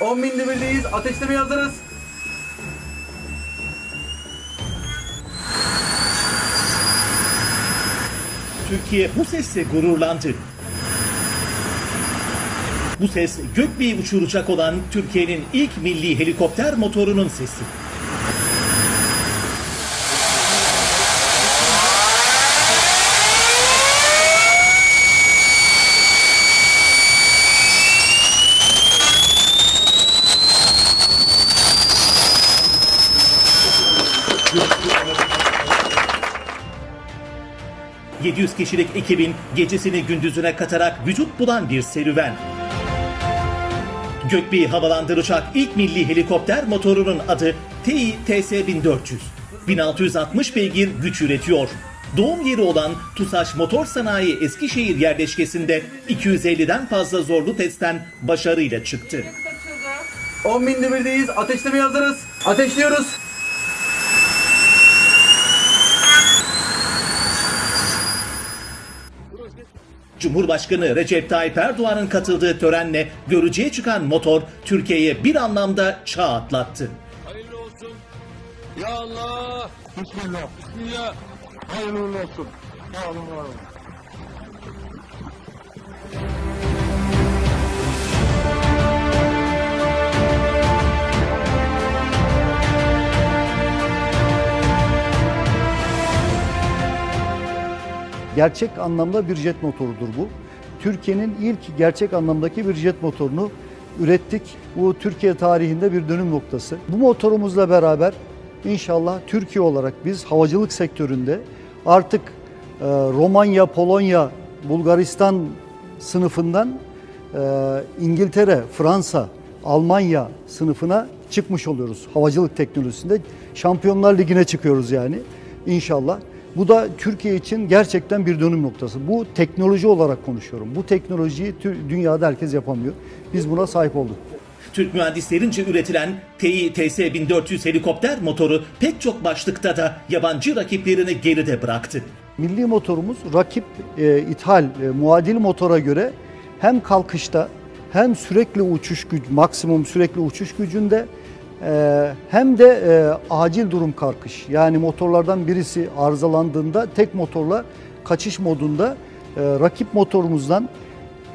10 bin birdeyiz. Ateşlemeye hazırız. Türkiye bu sesle gururlandı. Bu ses gökbeyi uçuracak olan Türkiye'nin ilk milli helikopter motorunun sesi. ...700 kişilik ekibin gecesini gündüzüne katarak vücut bulan bir serüven. Gökbeyi havalandıracak ilk milli helikopter motorunun adı TI TS-1400. 1660 beygir güç üretiyor. Doğum yeri olan TUSAŞ Motor Sanayi Eskişehir yerleşkesinde 250'den fazla zorlu testten başarıyla çıktı. 10 bin birdeyiz. Ateşlemeye hazırız. Ateşliyoruz. Cumhurbaşkanı Recep Tayyip Erdoğan'ın katıldığı törenle görücüye çıkan motor Türkiye'ye bir anlamda çağ atlattı. Hayırlı olsun. Ya Allah. Bismillah. Bismillah. Hayırlı olsun. Sağ olun, var olun. Gerçek anlamda bir jet motorudur bu. Türkiye'nin ilk gerçek anlamdaki bir jet motorunu ürettik. Bu Türkiye tarihinde bir dönüm noktası. Bu motorumuzla beraber inşallah Türkiye olarak biz havacılık sektöründe artık e, Romanya, Polonya, Bulgaristan sınıfından e, İngiltere, Fransa, Almanya sınıfına çıkmış oluyoruz havacılık teknolojisinde. Şampiyonlar Ligi'ne çıkıyoruz yani inşallah. Bu da Türkiye için gerçekten bir dönüm noktası. Bu teknoloji olarak konuşuyorum. Bu teknolojiyi dünyada herkes yapamıyor. Biz buna sahip olduk. Türk mühendislerince üretilen TI TS-1400 helikopter motoru pek çok başlıkta da yabancı rakiplerini geride bıraktı. Milli motorumuz rakip e, ithal e, muadil motora göre hem kalkışta hem sürekli uçuş güç maksimum sürekli uçuş gücünde hem de e, acil durum kalkış yani motorlardan birisi arızalandığında tek motorla kaçış modunda e, rakip motorumuzdan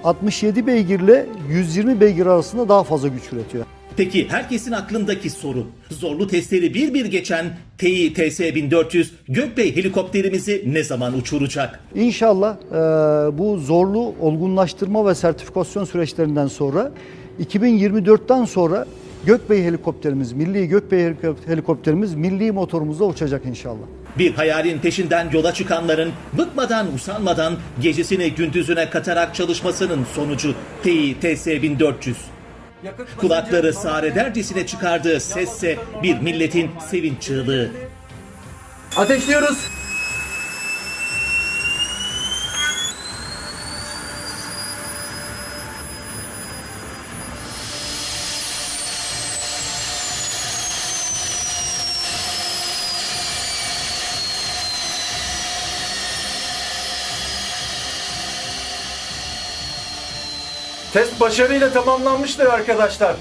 67 beygirle 120 beygir arasında daha fazla güç üretiyor. Peki herkesin aklındaki soru. Zorlu testleri bir bir geçen TI TS-1400 Gökbey helikopterimizi ne zaman uçuracak? İnşallah e, bu zorlu olgunlaştırma ve sertifikasyon süreçlerinden sonra 2024'ten sonra Gökbey helikopterimiz, milli Gökbey helikop- helikopterimiz milli motorumuzla uçacak inşallah. Bir hayalin peşinden yola çıkanların bıkmadan usanmadan gecesini gündüzüne katarak çalışmasının sonucu TI TS-1400. Yakıt Kulakları basıncı- sağredercesine çıkardığı sesse bir milletin sevinç çığlığı. Ateşliyoruz. Test başarıyla tamamlanmıştır arkadaşlar.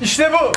İşte bu.